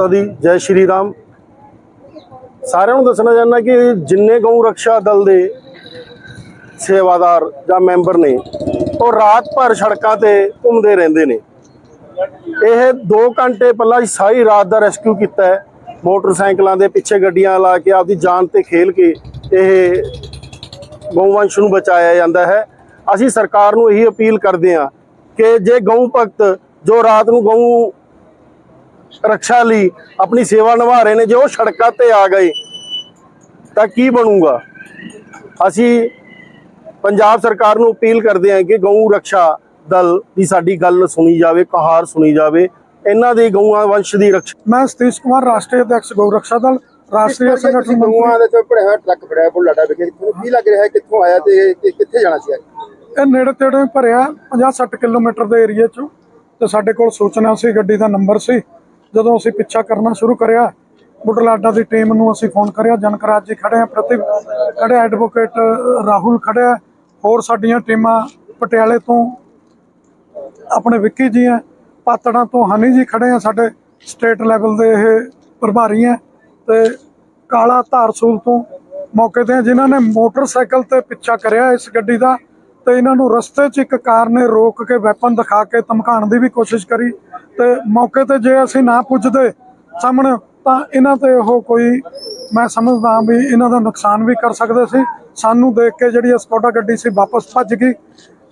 ਮਾਤਾ ਦੀ, ਜੈ ਸ਼੍ਰੀ ਰਾਮ। ਸਾਰਿਆਂ ਨੂੰ ਦੱਸਣਾ ਚਾਹੁੰਦਾ ਕਿ ਜਿੰਨੇ ਗਊ ਰਕਸ਼ਾ ਦਲ ਦੇ ਸੇਵਾਦਾਰ ਜਾਂ ਮੈਂਬਰ ਨੇ, ਉਹ ਰਾਤ ਭਰ ਸੜਕਾਂ ਤੇ ਘੁੰਮਦੇ ਰਹਿੰਦੇ ਨੇ। ਇਹ 2 ਘੰਟੇ ਪਹਿਲਾਂ ਸਾਰੀ ਰਾਤ ਦਾ ਰੈਸਕਿਊ ਕੀਤਾ ਹੈ। ਮੋਟਰਸਾਈਕਲਾਂ ਦੇ ਪਿੱਛੇ ਗੱਡੀਆਂ ਲਾ ਕੇ ਆਪਦੀ ਜਾਨ ਤੇ ਖੇਲ ਕੇ ਇਹ ਗਊਵੰਸ਼ ਨੂੰ ਬਚਾਇਆ ਜਾਂਦਾ ਹੈ। ਅਸੀਂ ਸਰਕਾਰ ਨੂੰ ਇਹੀ ਅਪੀਲ ਕਰਦੇ ਹਾਂ ਕਿ ਜੇ ਗਊ ਭਗਤ ਜੋ ਰਾਤ ਨੂੰ ਗਊ ਰੱਖਿਆ ਲਈ ਆਪਣੀ ਸੇਵਾ ਨਿਭਾ ਰਹੇ ਨੇ ਜੇ ਉਹ ਸੜਕਾਂ ਤੇ ਆ ਗਏ ਤਾਂ ਕੀ ਬਣੂਗਾ? ਅਸੀਂ ਪੰਜਾਬ ਸਰਕਾਰ ਨੂੰ ਅਪੀਲ ਕਰਦੇ ਹਾਂ ਕਿ ਗਊ ਰੱਖਿਆ ਦਲ ਦੀ ਸਾਡੀ ਗੱਲ ਸੁਣੀ ਜਾਵੇ ਕਹਾਰ ਸੁਣੀ ਜਾਵੇ ਇਹਨਾਂ ਦੇ ਗਊਆਂ ਵੰਸ਼ ਦੀ ਰੱਖਿਆ ਮੈਂ ਸਤੀਸ਼ ਕੁਮਾਰ ਰਾਸ਼ਟਰੀ ਅਧਿਕਸ਼ ਗਊ ਰਕਸ਼ਾ ਦਲ ਰਾਸ਼ਟਰੀ ਸੰਗਠਨ ਗਊਆਂ ਦੇ ਤੇ ਭੜਿਆ ਟਰੱਕ ਫੜਿਆ ਬੁਲਾਡਾ ਵਿਖੇ ਤੁਹਾਨੂੰ ਕੀ ਲੱਗ ਰਿਹਾ ਕਿੱਥੋਂ ਆਇਆ ਤੇ ਕਿੱਥੇ ਜਾਣਾ ਸੀ ਇਹ ਨੇੜੇ ਤੇੜੇ ਭਰਿਆ 50-60 ਕਿਲੋਮੀਟਰ ਦੇ ਏਰੀਆ ਚੋਂ ਤੇ ਸਾਡੇ ਕੋਲ ਸੂਚਨਾ ਸੀ ਗੱਡੀ ਦਾ ਨੰਬਰ ਸੀ। ਜਦੋਂ ਅਸੀਂ ਪਿੱਛਾ ਕਰਨਾ ਸ਼ੁਰੂ ਕਰਿਆ ਬੁੱਢਲਾਡਾ ਦੀ ਟੀਮ ਨੂੰ ਅਸੀਂ ਫੋਨ ਕਰਿਆ ਜਨਕਰਾਜ ਜੀ ਖੜੇ ਆ ਪ੍ਰਤੀਕ ਖੜੇ ਐਡਵੋਕੇਟ ਰਾਹੁਲ ਖੜਿਆ ਹੋਰ ਸਾਡੀਆਂ ਟੀਮਾਂ ਪਟਿਆਲੇ ਤੋਂ ਆਪਣੇ ਵਿੱਕੀ ਜੀ ਹੈ ਪਾਤੜਾਂ ਤੋਂ ਹਨੀ ਜੀ ਖੜੇ ਆ ਸਾਡੇ ਸਟੇਟ ਲੈਵਲ ਦੇ ਇਹ ਪ੍ਰਭਾਰੀ ਹੈ ਤੇ ਕਾਲਾ ਧਾਰਸੂਲ ਤੋਂ ਮੌਕੇ ਤੇ ਆ, ਜਿਨ੍ਹਾਂ ਨੇ ਮੋਟਰਸਾਈਕਲ ਤੇ ਪਿੱਛਾ ਕਰਿਆ ਇਸ ਗੱਡੀ ਦਾ। ਤੇ ਇਹਨਾਂ ਨੂੰ ਰਸਤੇ 'ਚ ਇੱਕ ਕਾਰ ਨੇ ਰੋਕ ਕੇ ਵੈਪਨ ਦਿਖਾ ਕੇ ਧਮਕਾਉਣ ਦੀ ਵੀ ਕੋਸ਼ਿਸ਼ ਕਰੀ ਤੇ ਮੌਕੇ ਤੇ ਜੇ ਅਸੀਂ ਨਾ ਪੁੱਜਦੇ ਸਾਹਮਣੇ ਤਾਂ ਇਹਨਾਂ ਤੇ ਉਹ ਕੋਈ, ਮੈਂ ਸਮਝਦਾ ਵੀ ਇਹਨਾਂ ਦਾ ਨੁਕਸਾਨ ਵੀ ਕਰ ਸਕਦੇ ਸੀ। ਸਾਨੂੰ ਦੇਖ ਕੇ ਜਿਹੜੀ ਸਕੋਡਾ ਗੱਡੀ ਸੀ ਵਾਪਸ ਭੱਜ ਗਈ।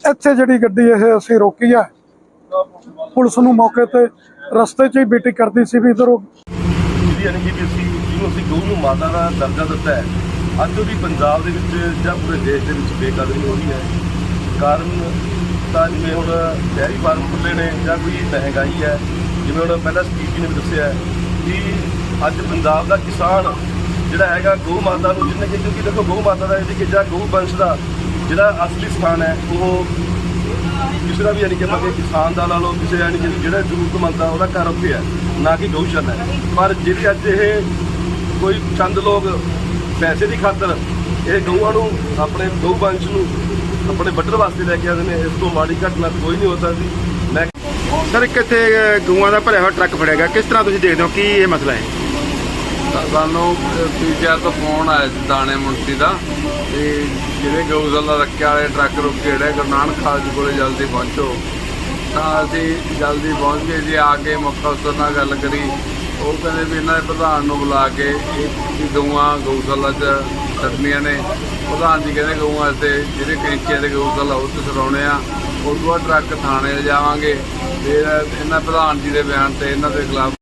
ਇੱਥੇ ਜਿਹੜੀ ਗੱਡੀ ਇਹ ਅਸੀਂ ਰੋਕੀ ਹੈ ਪੁਲਿਸ ਨੂੰ ਮੌਕੇ ਤੇ ਰਸਤੇ 'ਚ ਹੀ ਬੀਟੀ ਕਰਦੀ ਸੀ ਵੀ ਇਧਰੋਂ ਜਿਹੜੀ ਐਨਜੀਪੀਸੀ ਜਿਹਨੂੰ ਅਸੀਂ ਗਊ ਨੂੰ ਮਾਤਾ ਦਾ ਦਰਜਾ ਦਿੱਤਾ ਹੈ, ਅੱਜ ਉਹਦੀ ਪੰਜਾਬ ਦੇ ਵਿੱਚ ਜਾਂ ਪੂਰੇ ਦੇਸ਼ ਦੇ ਵਿੱਚ ਬੇਕਦਰੀ ਹੋ ਰਹੀ ਹੈ। ਕਾਰਨ ਤਾਂ ਜਿਵੇਂ ਹੁਣ ਡੈਰੀ ਫਾਰਮ ਖੁੱਲੇ ਨੇ ਜਾਂ ਕੋਈ ਮਹਿੰਗਾਈ ਹੈ, ਜਿਵੇਂ ਹੁਣ ਪਹਿਲਾਂ ਸਪੀਚ ਨੇ ਵੀ ਦੱਸਿਆ ਕਿ ਅੱਜ ਪੰਜਾਬ ਦਾ ਕਿਸਾਨ ਜਿਹੜਾ ਹੈਗਾ ਗਊ ਮਾਤਾ ਨੂੰ ਜਿੰਨੇ ਕਿ ਕਿਉਂਕਿ ਦੇਖੋ ਗਊ ਮਾਤਾ ਦਾ ਇਹਦੀ ਕਿ ਜਾਂ ਗਊ ਵੰਸ਼ ਦਾ ਜਿਹੜਾ ਅਸਲੀ ਸਥਾਨ ਹੈ, ਉਹ ਕਿਸੇ ਦਾ ਵੀ ਯਾਨੀ ਕਿ ਆਪਾਂ ਕਿ ਕਿਸਾਨ ਦਾ ਲਾ ਲਓ, ਕਿਸੇ ਯਾਨੀ ਕਿ ਜਿਹੜਾ ਜ਼ਰੂਰਤਮੰਦ ਆ, ਉਹਦਾ ਘਰ ਉੱਥੇ ਹੈ, ਨਾ ਕਿ ਗਊਸ਼ਾਲਾ ਹੈ। ਪਰ ਜਿਹੜੇ ਅੱਜ ਇਹ ਕੋਈ ਚੰਦ ਲੋਕ ਪੈਸੇ ਦੀ ਖਾਤਰ ਇਹ ਗਊਆਂ ਨੂੰ, ਆਪਣੇ ਗਊ ਵੰਸ਼ ਨੂੰ ਆਪਣੇ ਵੱਢਣ ਵਾਸਤੇ ਲੈ ਕੇ ਆਉਂਦੇ ਨੇ ਇਸ ਤੋਂ ਮਾੜੀ ਘਟਨਾ ਕੋਈ ਨਹੀਂ ਹੋ ਸਕਦੀ। ਮੈਂ ਸਰ ਇੱਕ ਇੱਥੇ ਗਊਆਂ ਦਾ ਭਰਿਆ ਹੋਇਆ ਟਰੱਕ ਫੜਿਆ ਗਿਆ। ਕਿਸ ਤਰ੍ਹਾਂ ਤੁਸੀਂ ਦੇਖਦੇ ਹੋ? ਕੀ ਇਹ ਮਸਲਾ ਹੈ? ਸਾਨੂੰ ਪੀਜੀਆਰ ਤੋਂ ਫੋਨ ਆਇਆ ਸੀ ਦਾਣੇ ਮੁੰਸੀ ਦਾ। ਤੇ ਜਿਹੜੇ ਗਊਸ਼ਾਲਾ ਰੱਖਿਆ ਵਾਲੇ ਟਰੱਕ ਰੁਕੇ ਜਿਹੜੇ ਗੁਰੂ ਨਾਨਕ ਖਾਲਜ ਕੋਲੇ ਜਲਦੀ ਪਹੁੰਚੋ। ਤਾਂ ਅਸੀਂ ਜਲਦੀ ਪਹੁੰਚ ਗਏ ਜੀ ਆ ਕੇ ਮੁੱਖ ਅਫਸਰ ਨਾਲ ਗੱਲ ਕਰੀ। ਉਹ ਕਹਿੰਦੇ ਵੀ ਇਹਨਾਂ ਦੇ ਪ੍ਰਧਾਨ ਨੂੰ ਬੁਲਾ ਕੇ ਇਹ ਗਊਆਂ ਗਊਸ਼ਾਲਾ 'ਚ ਛੱਡਣੀਆਂ ਨੇ। ਪ੍ਰਧਾਨ ਜੀ ਕਹਿੰਦੇ ਗਊਆਂ ਤੇ ਜਿਹੜੇ ਕੈਂਚੀਆਂ ਦੇ ਗਊ ਗਊਸ਼ਾਲਾ ਉਹ 'ਚ ਆ ਉਦੋਂ ਤੋਂ ਬਾਅਦ ਟਰੱਕ ਥਾਣੇ ਜਾਵਾਂਗੇ। ਫਿਰ ਇਹਨਾਂ ਪ੍ਰਧਾਨ ਜੀ ਦੇ ਬਿਆਨ ਤੇ ਇਹਨਾਂ ਦੇ ਖਿਲਾਫ